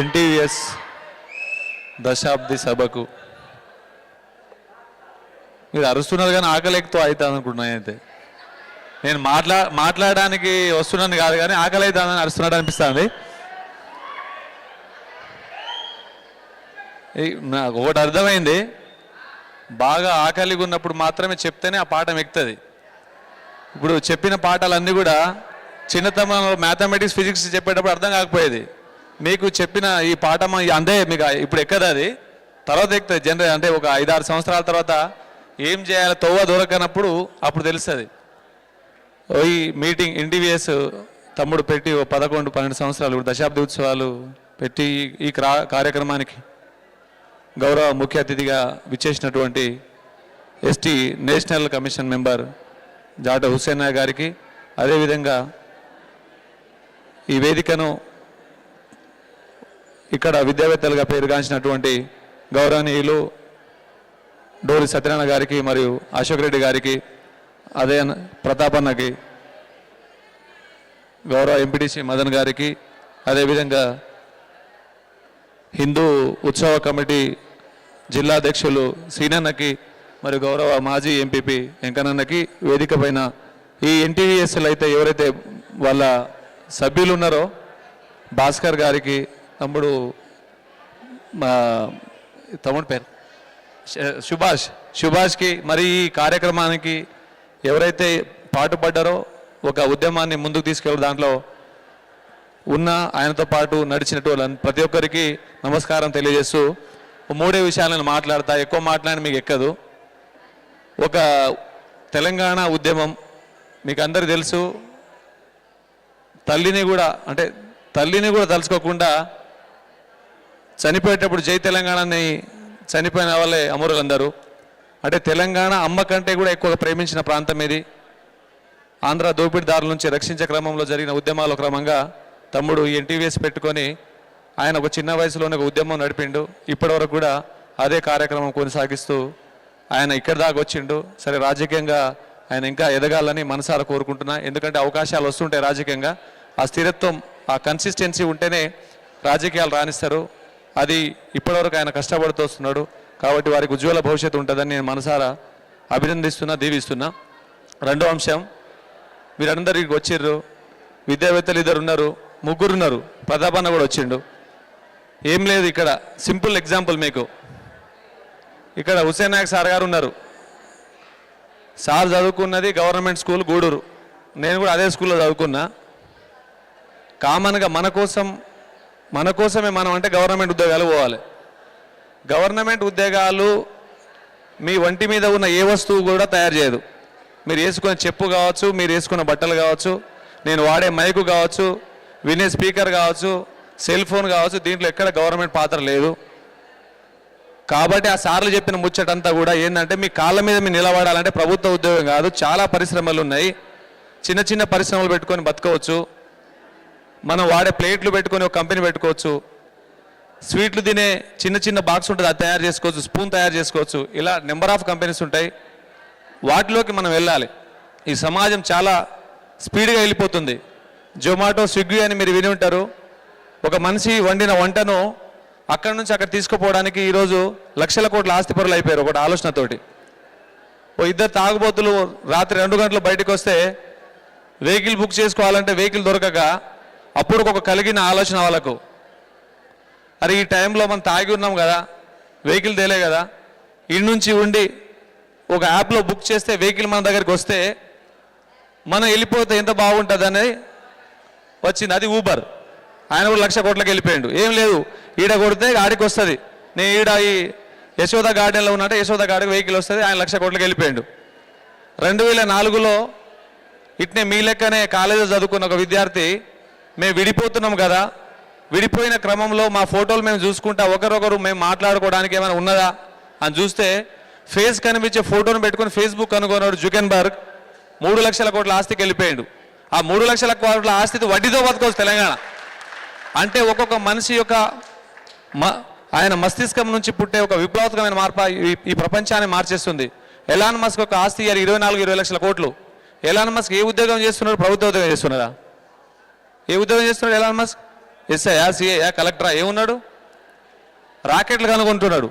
ఎన్టీవీఎస్ దశాబ్ది సభకు. మీరు అరుస్తున్నారు కానీ ఆకలితో అవుతుంది అనుకుంటున్నాను అయితే నేను మాట్లా మాట్లాడడానికి వస్తున్నాను కాదు కానీ ఆకలి అవుతుందని అరుస్తున్నాడు అనిపిస్తుంది. నాకు ఒకటి అర్థమైంది. బాగా ఆకలిగా ఉన్నప్పుడు మాత్రమే చెప్తేనే ఆ పాఠం ఎక్కుతుంది. ఇప్పుడు చెప్పిన పాఠాలన్నీ కూడా చిన్నతనంలో మ్యాథమెటిక్స్ ఫిజిక్స్ చెప్పేటప్పుడు అర్థం కాకపోయేది. మీకు చెప్పిన ఈ పాఠం అందే మీకు ఇప్పుడు ఎక్కదు అది? తర్వాత ఎక్కుతుంది. జనరల్ అంటే ఒక ఐదారు సంవత్సరాల తర్వాత ఏం చేయాలో? తోవ దొరకనప్పుడు అప్పుడు తెలుస్తుంది. ఓ ఈ మీటింగ్ ఎన్టీవీఎస్ తమ్ముడు పెట్టి ఓ పదకొండు పన్నెండు సంవత్సరాలు దశాబ్ది ఉత్సవాలు పెట్టి ఈ- క్రా- కార్యక్రమానికి గౌరవ ముఖ్య అతిథిగా విచ్చేసినటువంటి ST national commission member Jata Husena గారికి అదేవిధంగా ఈ వేదికను ఇక్కడ విద్యావేత్తలుగా పేరుగాంచినటువంటి గౌరవనీయులు డోరి సత్యనారాయణ గారికి మరియు అశోక్ రెడ్డి గారికి అదే ప్రతాపన్నకి గౌరవ ఎంపీటీసీ మదన్ గారికి అదేవిధంగా హిందూ ఉత్సవ కమిటీ జిల్లా అధ్యక్షులు సీనన్నకి మరియు గౌరవ మాజీ ఎంపీపీ వెంకన్నకి వేదిక పైన ఈ ఎన్టీవీఎస్ఎల్ అయితే ఎవరైతే వాళ్ళ సభ్యులు ఉన్నారో భాస్కర్ గారికి తమ్ముడు మా తమ్ముడు పేరు? సుభాష్. సుభాష్కి మరి ఈ కార్యక్రమానికి ఎవరైతే పాటుపడ్డారో ఒక ఉద్యమాన్ని ముందుకు తీసుకెళ్ళి దాంట్లో ఉన్న ఆయనతో పాటు నడిచినట్టు వాళ్ళని ప్రతి ఒక్కరికి నమస్కారం తెలియజేస్తూ మూడే విషయాలను మాట్లాడతా. ఎక్కువ మాట్లాడి మీకు ఎక్కదు. ఒక తెలంగాణ ఉద్యమం మీకు అందరు తెలుసు. తల్లిని కూడా అంటే తల్లిని కూడా తలుచుకోకుండా చనిపోయేటప్పుడు జై తెలంగాణని చనిపోయిన వాళ్ళే అమరులందరూ. అంటే తెలంగాణ అమ్మ కంటే కూడా ఎక్కువగా ప్రేమించిన ప్రాంతం ఇది. ఆంధ్ర దోపిడీదారుల నుంచి రక్షించే క్రమంలో జరిగిన ఉద్యమాల క్రమంగా తమ్ముడు ఎన్టీవీఎస్ పెట్టుకొని ఆయన ఒక చిన్న వయసులోనే ఒక ఉద్యమం నడిపిండు. ఇప్పటివరకు కూడా అదే కార్యక్రమం కొనసాగిస్తూ ఆయన ఇక్కడి దాకా వచ్చిండు. సరే రాజకీయంగా ఆయన ఇంకా ఎదగాలని మనసారా కోరుకుంటున్నా. ఎందుకంటే అవకాశాలు వస్తుంటాయి రాజకీయంగా. ఆ స్థిరత్వం ఆ కన్సిస్టెన్సీ ఉంటేనే రాజకీయాలు రాణిస్తారు. అది ఇప్పటివరకు ఆయన కష్టపడుతూ వస్తున్నాడు. కాబట్టి వారికి ఉజ్వల భవిష్యత్తు ఉంటుందని నేను మనసారా అభినందిస్తున్నా దీవిస్తున్నా. రెండో అంశం వీరందరికి వచ్చిర్రు. విద్యావేత్తలు ఇద్దరు ఉన్నారు ముగ్గురు ఉన్నారు. ప్రతాపన్న కూడా వచ్చిండు. ఏం లేదు ఇక్కడ సింపుల్ ఎగ్జాంపుల్ మీకు. ఇక్కడ హుసేన్ నాయక్ సార్ గారు ఉన్నారు. సార్ చదువుకున్నది గవర్నమెంట్ స్కూల్ గూడూరు. నేను కూడా అదే స్కూల్లో చదువుకున్నా. కామన్గా మన కోసం మన కోసమే మనం అంటే గవర్నమెంట్ ఉద్యోగాలు పోవాలి. గవర్నమెంట్ ఉద్యోగాలు మీ వంటి మీద ఉన్న ఏ వస్తువు కూడా తయారు చేయదు. మీరు వేసుకునే చెప్పు కావచ్చు మీరు వేసుకున్న బట్టలు కావచ్చు నేను వాడే మైకు కావచ్చు వినే స్పీకర్ కావచ్చు సెల్ ఫోన్ కావచ్చు దీంట్లో ఎక్కడ గవర్నమెంట్ పాత్ర లేదు. కాబట్టి ఆ సార్లు చెప్పిన ముచ్చటంతా కూడా ఏంటంటే మీ కాళ్ళ మీద మీరు నిలబడాలంటే ప్రభుత్వ ఉద్యోగం కాదు చాలా పరిశ్రమలు ఉన్నాయి. చిన్న చిన్న పరిశ్రమలు పెట్టుకొని బతకవచ్చు. మనం వాడే ప్లేట్లు పెట్టుకొని ఒక కంపెనీ పెట్టుకోవచ్చు. స్వీట్లు తినే చిన్న చిన్న బాక్స్ ఉంటుంది అది తయారు చేసుకోవచ్చు స్పూన్ తయారు చేసుకోవచ్చు. ఇలా నెంబర్ ఆఫ్ కంపెనీస్ ఉంటాయి. వాటిలోకి మనం వెళ్ళాలి. ఈ సమాజం చాలా స్పీడ్గా వెళ్ళిపోతుంది. జొమాటో స్విగ్గీ అని మీరు విని ఉంటారు. ఒక మనిషి వండిన వంటను అక్కడి నుంచి అక్కడ తీసుకుపోవడానికి ఈరోజు లక్షల కోట్ల ఆస్తిపరులు అయిపోయారు ఒకటి ఆలోచనతోటి. ఓ ఇద్దరు తాగుబోతులు రాత్రి రెండు గంటలు బయటకు వస్తే వెహికల్ బుక్ చేసుకోవాలంటే వెహికల్ దొరకక అప్పుడు ఒక కలిగిన ఆలోచన వాళ్ళకు. అరే ఈ టైంలో మనం తాగి ఉన్నాం కదా వెహికల్ తేలే కదా ఇంటి నుంచి ఉండి ఒక యాప్లో బుక్ చేస్తే వెహికల్ మన దగ్గరికి వస్తే మనం వెళ్ళిపోతే ఎంత బాగుంటుంది అనేది వచ్చింది. అది ఊబర్ ఆయన కూడా లక్ష కోట్లకి వెళ్ళిపోయాడు. ఏం లేదు ఈడ కొడితే ఆడికి వస్తుంది. నేను ఈడ ఈ యశోద గార్డెన్లో ఉన్నట్టే యశోద గార్డెన్ వెహికల్ వస్తుంది ఆయన లక్ష కోట్లకి వెళ్ళిపోయాడు. రెండు వేల నాలుగులో ఇట్నే మీ లెక్కనే కాలేజీలో చదువుకున్న ఒక విద్యార్థి మేము విడిపోతున్నాం కదా. విడిపోయిన క్రమంలో మా ఫోటోలు మేము చూసుకుంటా ఒకరొకరు మేము మాట్లాడుకోవడానికి ఏమైనా ఉన్నదా? అని చూస్తే ఫేస్ కనిపించే ఫోటోను పెట్టుకుని ఫేస్బుక్ కనుగొన్నాడు జుకెన్బర్గ్ మూడు లక్షల కోట్ల ఆస్తికి వెళ్ళిపోయాడు. ఆ మూడు లక్షల కోట్ల ఆస్తితో వడ్డీతో బతకవచ్చు తెలంగాణ. అంటే ఒక్కొక్క మనిషి యొక్క మ ఆయన మస్తిష్కం నుంచి పుట్టే ఒక విప్లవాత్మకమైన మార్పు ఈ- ప్రపంచాన్ని మార్చేస్తుంది. ఎలాన్ మస్క్ ఒక ఆస్తి ఇరవై నాలుగు ఇరవై లక్షల కోట్లు. ఎలాన్ మస్క్ ఏ ఉద్యోగం చేస్తున్నాడు? ప్రభుత్వ ఉద్యోగం చేస్తున్నారా ఏ ఉద్యోగం చేస్తున్నాడు ఎలాన్ మస్క్? ఎస్ఐయా సిఐయా కలెక్టరా? ఏమున్నాడు? రాకెట్లు కనుగొంటున్నాడు.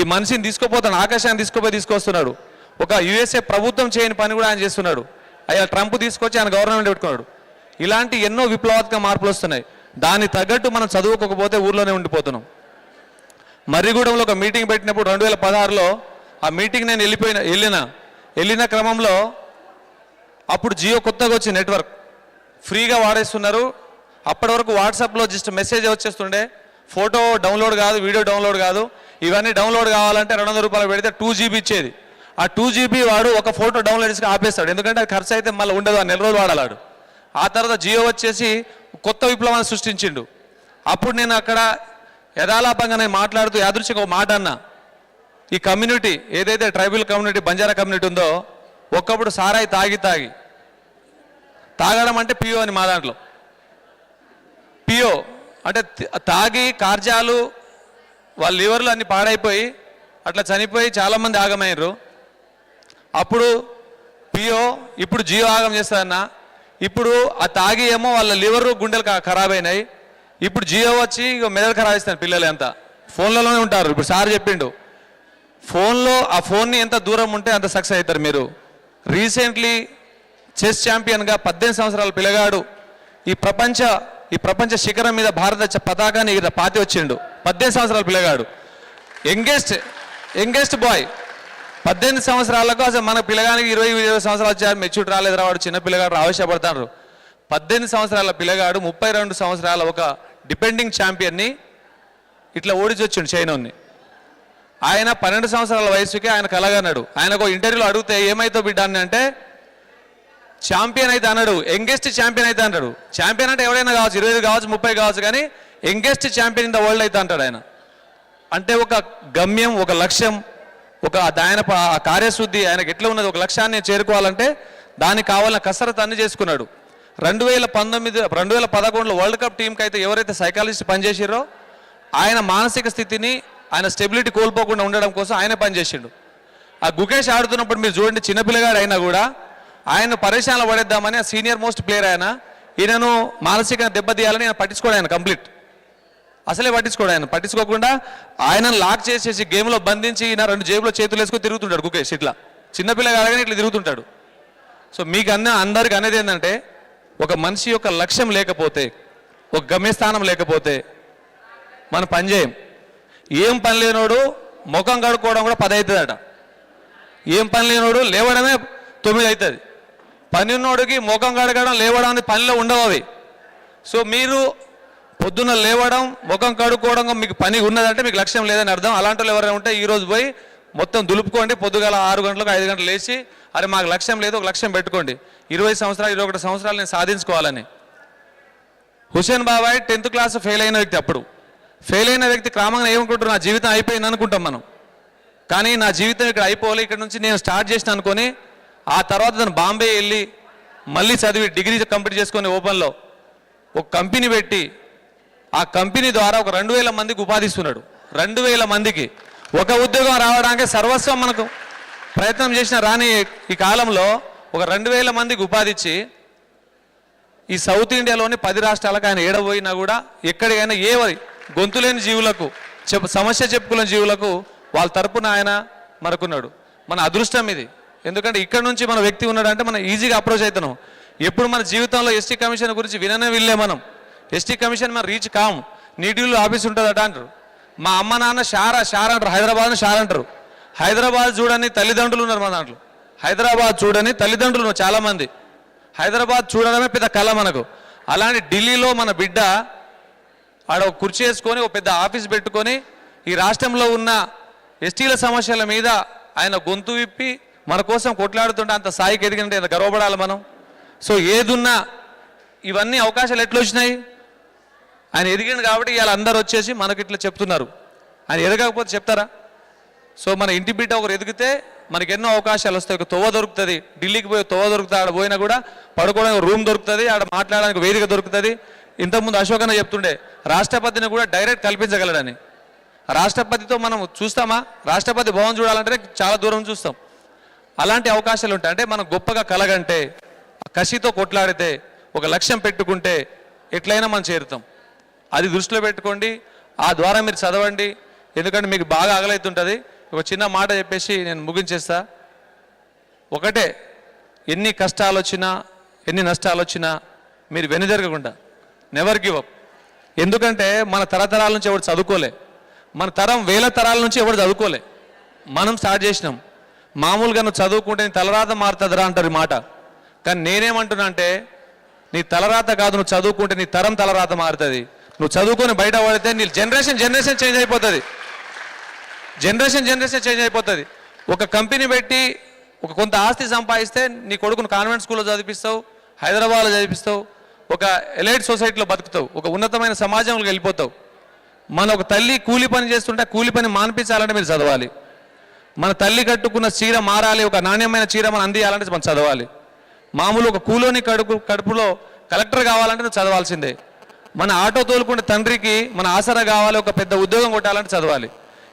ఈ మనిషిని తీసుకుపోతాడు ఆకాశాన్ని తీసుకుపోయి తీసుకొస్తున్నాడు. ఒక యుఎస్ఏ ప్రభుత్వం చేయని పని కూడా ఆయన చేస్తున్నాడు. అయ్యా ట్రంప్ తీసుకొచ్చి ఆయన గవర్నమెంట్ పెట్టుకున్నాడు. ఇలాంటి ఎన్నో విప్లవాత్మక మార్పులు వస్తున్నాయి. దాని తగ్గట్టు మనం చదువుకోకపోతే ఊర్లోనే ఉండిపోతున్నాం. మర్రిగూడెంలో ఒక మీటింగ్ పెట్టినప్పుడు రెండు వేల పదహారులో ఆ మీటింగ్ నేను వెళ్ళిపోయిన వెళ్ళిన వెళ్ళిన క్రమంలో అప్పుడు జియో కొత్తగా వచ్చి నెట్వర్క్. ఫ్రీగా వాడేస్తున్నారు. అప్పటి వరకు వాట్సాప్లో జస్ట్ మెసేజ్ వచ్చేస్తుండే. ఫోటో డౌన్లోడ్ కాదు వీడియో డౌన్లోడ్ కాదు. ఇవన్నీ డౌన్లోడ్ కావాలంటే రెండు వందల రూపాయలు పెడితే టూ జీబీ ఇచ్చేది. ఆ టూ జీబీ వాడు ఒక ఫోటో డౌన్లోడ్ చేసి ఆపేస్తాడు. ఎందుకంటే అది ఖర్చు అయితే మళ్ళీ ఉండదు ఆ నెల రోజులు వాడాలాడు. ఆ తర్వాత జియో వచ్చేసి కొత్త విప్లవాన్ని సృష్టించిండు. అప్పుడు నేను అక్కడ యథాలాపంగా నేను మాట్లాడుతూ యాదృచ్ఛిక ఒక మాట అన్నా. ఈ కమ్యూనిటీ ఏదైతే ట్రైబల్ కమ్యూనిటీ బంజారా కమ్యూనిటీ ఉందో ఒకప్పుడు సారాయి తాగి తాగి తాగడం అంటే పియో అని మా దాంట్లో. పియో. అంటే తాగి కార్జాలు వాళ్ళ లివర్లు అన్ని పాడైపోయి అట్లా చనిపోయి చాలామంది ఆగమయ్యారు. అప్పుడు పియో ఇప్పుడు జియో ఆగం చేస్తారన్న ఇప్పుడు ఆ తాగి ఏమో వాళ్ళ లివర్ గుండెలు ఖరాబ్ అయినాయి ఇప్పుడు జియో వచ్చి ఇక మెదడు ఖరాబ్ చేస్తాను పిల్లలు ఎంత ఫోన్లలోనే ఉంటారు. ఇప్పుడు సార్ చెప్పిండు. ఫోన్లో ఆ ఫోన్ని ఎంత దూరం ఉంటే అంత సక్సెస్ అవుతారు మీరు. రీసెంట్లీ చెస్ ఛాంపియన్గా పద్దెనిమిది సంవత్సరాల పిల్లగాడు ఈ ప్రపంచ ఈ ప్రపంచ శిఖరం మీద భారత పతాకాన్ని ఇక్కడ పాతి వచ్చిండు. పద్దెనిమిది సంవత్సరాల పిల్లగాడు. Youngest youngest boy. పద్దెనిమిది సంవత్సరాలకు అసలు మన పిల్లగానికి ఇరవై ఇరవై సంవత్సరాలు వచ్చారు మెచ్యూర్ రాలేదు రావాడు చిన్న పిల్లగాడు ఆవేశపడతారు. పద్దెనిమిది సంవత్సరాల పిల్లగాడు ముప్పై రెండు సంవత్సరాల ఒక డిపెండింగ్ ఛాంపియన్ని ఇట్లా ఓడిచొచ్చిండు చైనోని. ఆయన పన్నెండు సంవత్సరాల వయసుకి ఆయన కలగన్నాడు. ఆయనకు ఇంటర్వ్యూలో అడిగితే ఏమైతో బిడ్డ? అని అంటే ఛాంపియన్ అయితే అన్నాడు యంగెస్ట్ ఛాంపియన్ అయితే అంటాడు ఛాంపియన్ అంటే ఎవరైనా కావచ్చు ఇరవై కావచ్చు ముప్పై కావచ్చు కానీ youngest champion in the world అయితే అంటాడు ఆయన. అంటే ఒక గమ్యం ఒక లక్ష్యం ఒక ఆయన కార్యశుద్ధి ఆయనకి ఎట్లా ఉన్నది ఒక లక్ష్యాన్ని చేరుకోవాలంటే దానికి కావాలన్న కసరత్ అన్ని చేసుకున్నాడు. రెండు వేల పంతొమ్మిది రెండు వేల పదకొండులో వరల్డ్ కప్ టీంకి అయితే ఎవరైతే సైకాలజిస్ట్ పనిచేసిరో ఆయన మానసిక స్థితిని ఆయన స్టెబిలిటీ కోల్పోకుండా ఉండడం కోసం ఆయన పనిచేసిండు. ఆ గుకేష్ ఆడుతున్నప్పుడు మీరు చూడండి చిన్నపిల్లగాడు అయినా కూడా ఆయన పరేషాన్లో పడేద్దామని సీనియర్ మోస్ట్ ప్లేయర్ ఆయన ఈయనను మానసికంగా దెబ్బతీయాలని ఆయన పట్టించుకోడు ఆయన కంప్లీట్. అసలే పట్టించుకోడు ఆయన. పట్టించుకోకుండా ఆయనను లాక్ చేసేసి గేమ్లో బంధించి ఈయన రెండు జేబులో చేతులు వేసుకుని తిరుగుతుంటాడు గుకేష్ ఇట్లా. చిన్నపిల్ల కాడగానే ఇట్లా తిరుగుతుంటాడు. సో మీకు అన్న అందరికి అనేది ఏంటంటే ఒక మనిషి యొక్క లక్ష్యం లేకపోతే ఒక గమ్యస్థానం లేకపోతే మనం పని చేయం. ఏం పని లేనోడు ముఖం కడుక్కోవడం కూడా పది అవుతుందట. ఏం పని లేనోడు లేవడమే తొమ్మిది అవుతుంది. పని ఉన్నోడికి ముఖం కడగడం లేవడానికి పనిలో ఉండవు అవి. సో మీరు పొద్దున్న లేవడం ముఖం కడుక్కోవడం మీకు పని ఉన్నదంటే మీకు లక్ష్యం లేదని అర్థం. అలాంటి వాళ్ళు ఎవరైనా ఉంటే ఈరోజు పోయి మొత్తం దులుపుకోండి. పొద్దుగాల ఆరు గంటలకు ఐదు గంటలు లేచి అరే మాకు లక్ష్యం లేదు ఒక లక్ష్యం పెట్టుకోండి. ఇరవై సంవత్సరాలు ఇరవై ఒకటి సంవత్సరాలు నేను సాధించుకోవాలని. హుసేన్ బాబాయ్ టెన్త్ క్లాస్ ఫెయిల్ అయిన వ్యక్తి అప్పుడు. ఫెయిల్ అయిన వ్యక్తి క్రమంగా ఏమనుకుంటారు? నా జీవితం అయిపోయింది అనుకుంటాం మనం. కానీ నా జీవితం ఇక్కడ అయిపోవాలి ఇక్కడ నుంచి నేను స్టార్ట్ చేసిన అనుకొని ఆ తర్వాత తను బాంబే వెళ్ళి మళ్ళీ చదివి డిగ్రీ కంప్లీట్ చేసుకుని ఓపెన్లో ఒక కంపెనీ పెట్టి ఆ కంపెనీ ద్వారా ఒక రెండు వేల మందికి ఉపాధి ఇస్తున్నాడు. రెండు వేల మందికి. ఒక ఉద్యోగం రావడానికి సర్వస్వం మనకు ప్రయత్నం చేసిన రాని ఈ కాలంలో ఒక రెండు వేల మందికి ఉపాధి ఇచ్చి ఈ సౌత్ ఇండియాలోని పది రాష్ట్రాలకు ఆయన ఏడబోయినా కూడా ఎక్కడికైనా ఏ గొంతులేని జీవులకు చెప్ సమస్య చెప్పుకునే జీవులకు వాళ్ళ తరపున ఆయన మరకున్నాడు మన అదృష్టం ఇది. ఎందుకంటే ఇక్కడ నుంచి మన వ్యక్తి ఉన్నాడంటే మనం ఈజీగా అప్రోచ్ అవుతున్నాం ఎప్పుడు మన జీవితంలో ఎస్టీ కమిషన్ గురించి విననే వినలే మనం. ఎస్టీ కమిషన్ మన రీచ్ కాము. నీటిలో ఆఫీస్ ఉంటుందట అంటారు. మా అమ్మ నాన్న షారా షార్ అంటారు. హైదరాబాద్ని షార్ అంటారు. హైదరాబాద్ చూడని తల్లిదండ్రులు ఉన్నారు మన దాంట్లో. హైదరాబాద్ చూడని తల్లిదండ్రులు ఉన్నారు చాలామంది. హైదరాబాద్ చూడడమే పెద్ద కళ మనకు. అలాంటి ఢిల్లీలో మన బిడ్డ ఆడ ఒక కుర్చీ వేసుకొని ఒక పెద్ద ఆఫీస్ పెట్టుకొని ఈ రాష్ట్రంలో ఉన్న ఎస్టీల సమస్యల మీద ఆయన గొంతు విప్పి మన కోసం కొట్లాడుతుంటే అంత స్థాయికి ఎదిగినట్టు ఎంత గర్వపడాలి మనం? సో ఏదున్నా ఇవన్నీ అవకాశాలు ఎట్లా వచ్చినాయి ఆయన ఎదిగింది కాబట్టి ఇవాళ అందరు వచ్చేసి మనకి ఇట్లా చెప్తున్నారు. ఆయన ఎదగకపోతే చెప్తారా? సో మన ఇంటి బిడ్డ ఒకరు ఎదిగితే మనకి ఎన్నో అవకాశాలు వస్తాయి. ఒక తొవ్వ దొరుకుతుంది. ఢిల్లీకి పోయి తోవ దొరుకుతుంది ఆడ పోయినా కూడా పడుకోవడానికి రూమ్ దొరుకుతుంది ఆడ మాట్లాడడానికి వేదిక దొరుకుతుంది. ఇంతకుముందు అశోకన్న చెప్తుండే రాష్ట్రపతిని కూడా డైరెక్ట్ కల్పించగలడని. రాష్ట్రపతితో మనం చూస్తామా? రాష్ట్రపతి భవన్ చూడాలంటే చాలా దూరం చూస్తాం. అలాంటి అవకాశాలు ఉంటాయి. అంటే మనం గొప్పగా కలగంటే కసితో కొట్లాడితే ఒక లక్ష్యం పెట్టుకుంటే ఎట్లయినా మనం చేరుతాం. అది దృష్టిలో పెట్టుకోండి. ఆ ద్వారా మీరు చదవండి. ఎందుకంటే మీకు బాగా ఆగలవుతుంటుంది ఒక చిన్న మాట చెప్పేసి నేను ముగించేస్తా. ఒకటే ఎన్ని కష్టాలు వచ్చినా ఎన్ని నష్టాలు వచ్చినా మీరు వెనుజరగకుండా నెవర్ గివ్ అప్ ఎందుకంటే మన తరతరాల నుంచి ఎవరు చదువుకోలే. మన తరం వేల తరాల నుంచి ఎవరు చదువుకోలే. మనం స్టార్ట్ చేసినాం. మామూలుగా నువ్వు చదువుకుంటే నీ తలరాత మారుతుందిరా అంటారు మాట. కానీ నేనేమంటున్నా అంటే నీ తలరాత కాదు నువ్వు చదువుకుంటే నీ తరం తలరాత మారుతుంది. నువ్వు చదువుకొని బయట పడితే నీ జనరేషన్ జనరేషన్ చేంజ్ అయిపోతుంది. జనరేషన్ జనరేషన్ చేంజ్ అయిపోతుంది. ఒక కంపెనీ పెట్టి ఒక కొంత ఆస్తి సంపాదిస్తే నీ కొడుకును కాన్వెంట్ స్కూల్లో చదివిస్తావు హైదరాబాద్లో చదివిస్తావు ఒక ఎలైట్ సొసైటీలో బతుకుతావు ఒక ఉన్నతమైన సమాజంలోకి వెళ్ళిపోతావు. మన ఒక తల్లి కూలి పని చేస్తుంటే కూలి పని మానిపించాలంటే మీరు చదవాలి. మన తల్లి కట్టుకున్న చీర మారాలి ఒక నాణ్యమైన చీర మనం అందియాలంటే మనం చదవాలి. మామూలు ఒక కూలోని కడుపు కడుపులో కలెక్టర్ కావాలంటే చదవాల్సిందే. మన ఆటో తోలుకునే తండ్రికి మన ఆసరా కావాలి ఒక పెద్ద ఉద్యోగం కొట్టాలంటే చదవాలి.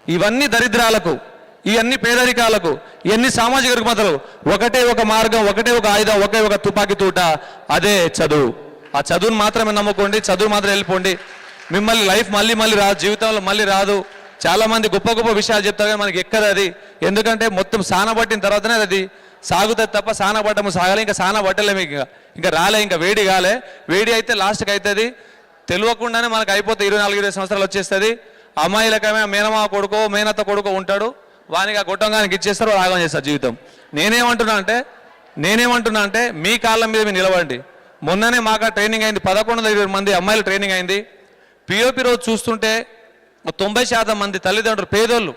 ఇవన్నీ దరిద్రాలకు ఇవన్నీ పేదరికాలకు ఇవన్నీ సామాజిక రుగ్మతలు ఒకటే ఒక మార్గం ఒకటే ఒక ఆయుధం ఒకే ఒక తుపాకీ తూట అదే చదువు. ఆ చదువును మాత్రమే నమ్ముకోండి చదువు మాత్రం వెళ్ళిపోండి. మిమ్మల్ని లైఫ్ మళ్ళీ మళ్ళీ రాదు జీవితంలో మళ్ళీ రాదు. చాలా మంది గొప్ప గొప్ప విషయాలు చెప్తారు కానీ మనకి ఎక్కదు అది. ఎందుకంటే మొత్తం సానబట్టిన తర్వాతనే అది సాగుతుంది తప్ప సానబడ్డము సాగాలి ఇంకా సానబట్టలే ఇంకా. ఇంకా రాలే ఇంకా వేడి కాలే. వేడి అయితే లాస్ట్కి అవుతుంది తెలియకుండానే మనకు అయిపోతే ఇరవై నాలుగు ఇరవై సంవత్సరాలు వచ్చేస్తుంది. అమ్మాయిలకమే మేనమా కొడుకో మేనత్త కొడుకో ఉంటాడు. వానికి ఆ గొట్టంగానికి ఇచ్చేస్తారు రాగం చేస్తారు జీవితం. నేనేమంటున్నా అంటే నేనేమంటున్నా అంటే మీ కాళ్ళ మీద మీరు నిలవండి మొన్ననే మాకు ట్రైనింగ్ అయింది. పదకొండు వందల ఇరవై మంది అమ్మాయిలు ట్రైనింగ్ అయింది. పిఓపి రోజు చూస్తుంటే తొంభై శాతం మంది తల్లిదండ్రులు పేదోళ్ళు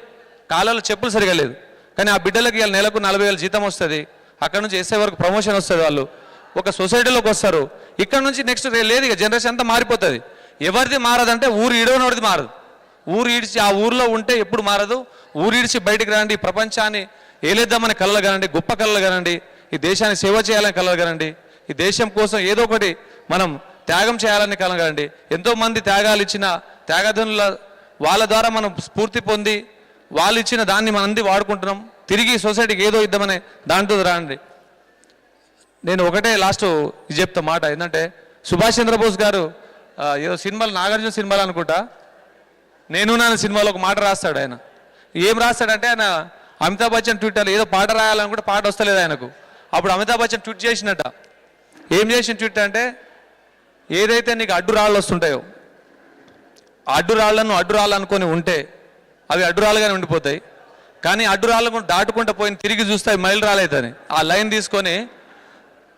కాలంలో చెప్పులు సరిగా లేదు. కానీ ఆ బిడ్డలకి నెలకు నలభై వేల జీతం వస్తుంది. అక్కడ నుంచి ఎస్ఐ వరకు ప్రమోషన్ వస్తుంది వాళ్ళు. ఒక సొసైటీలోకి వస్తారు. ఇక్కడ నుంచి నెక్స్ట్ లేదు ఇక జనరేషన్ అంతా మారిపోతుంది. ఎవరిది మారదంటే ఊరు ఈడవనోడిది మారదు. ఊరు ఈడ్చి ఆ ఊర్లో ఉంటే ఎప్పుడు మారదు. ఊరు ఈడ్చి బయటికి రండి ప్రపంచాన్ని ఏలేద్దామని కలలు కనండి గొప్ప కలలు కనండి ఈ దేశాన్ని సేవ చేయాలని కలలు కనండి ఈ దేశం కోసం ఏదో ఒకటి మనం త్యాగం చేయాలని కలలు కనండి. త్యాగాలు ఇచ్చిన త్యాగధనుల వాళ్ళ ద్వారా మనం స్ఫూర్తి పొంది వాళ్ళు ఇచ్చిన దాన్ని మనం అంది వాడుకుంటున్నాం. తిరిగి సొసైటీకి ఏదో ఇద్దామనే దాంట్లో రాండి. నేను ఒకటే లాస్ట్ ఇది చెప్తా మాట ఏంటంటే సుభాష్ చంద్రబోస్ గారు ఏదో సినిమాలు నాగార్జున సినిమాలు అనుకుంటా. నేను నాన్న సినిమాలో ఒక మాట రాస్తాడు ఆయన. ఏం రాస్తాడంటే ఆయన అమితాబ్ బచ్చన్ ట్విట్టర్ ఏదో పాట రాయాలనుకుంటే పాట వస్తలేదు ఆయనకు. అప్పుడు అమితాబ్ బచ్చన్ ట్వీట్ చేసినట్ట ఏం చేసిన ట్వీట్ అంటే ఏదైతే నీకు అడ్డు రాళ్ళు వస్తుంటాయో అడ్డురాళ్ళను అడ్డురాళ్ళనుకొని అనుకొని ఉంటే అవి అడ్డురాళ్ళుగానే ఉండిపోతాయి. కానీ అడ్డురాళ్ళను దాటుకుంటూ పోయిన తిరిగి చూస్తే మైలు రాలేదని. ఆ లైన్ తీసుకొని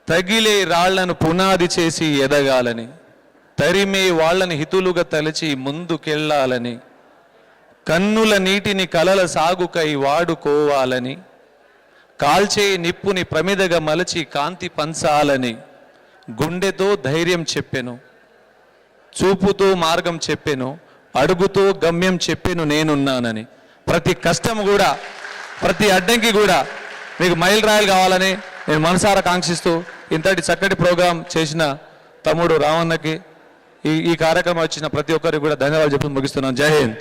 తగిలే రాళ్ళను పునాది చేసి ఎదగాలని తరిమే వాళ్ళని హితులుగా తలచి ముందుకెళ్ళాలని కన్నుల నీటిని కలల సాగుకై వాడుకోవాలని కాల్చే నిప్పుని ప్రమిదగా మలచి కాంతి పంచాలని గుండెతో ధైర్యం చెప్పెను. చూపుతో మార్గం చెప్పాను అడుగుతో గమ్యం చెప్పాను నేనున్నానని. ప్రతి కష్టం కూడా ప్రతి అడ్డంకి కూడా మీకు మైల్ రాయలు కావాలని నేను మనసారా కాంక్షిస్తూ ఇంతటి చక్కటి ప్రోగ్రాం చేసిన తమ్ముడు రావణకి ఈ ఈ కార్యక్రమం వచ్చిన ప్రతి ఒక్కరికి కూడా ధన్యవాదాలు చెప్పి ముగిస్తున్నాను. జై హింద్.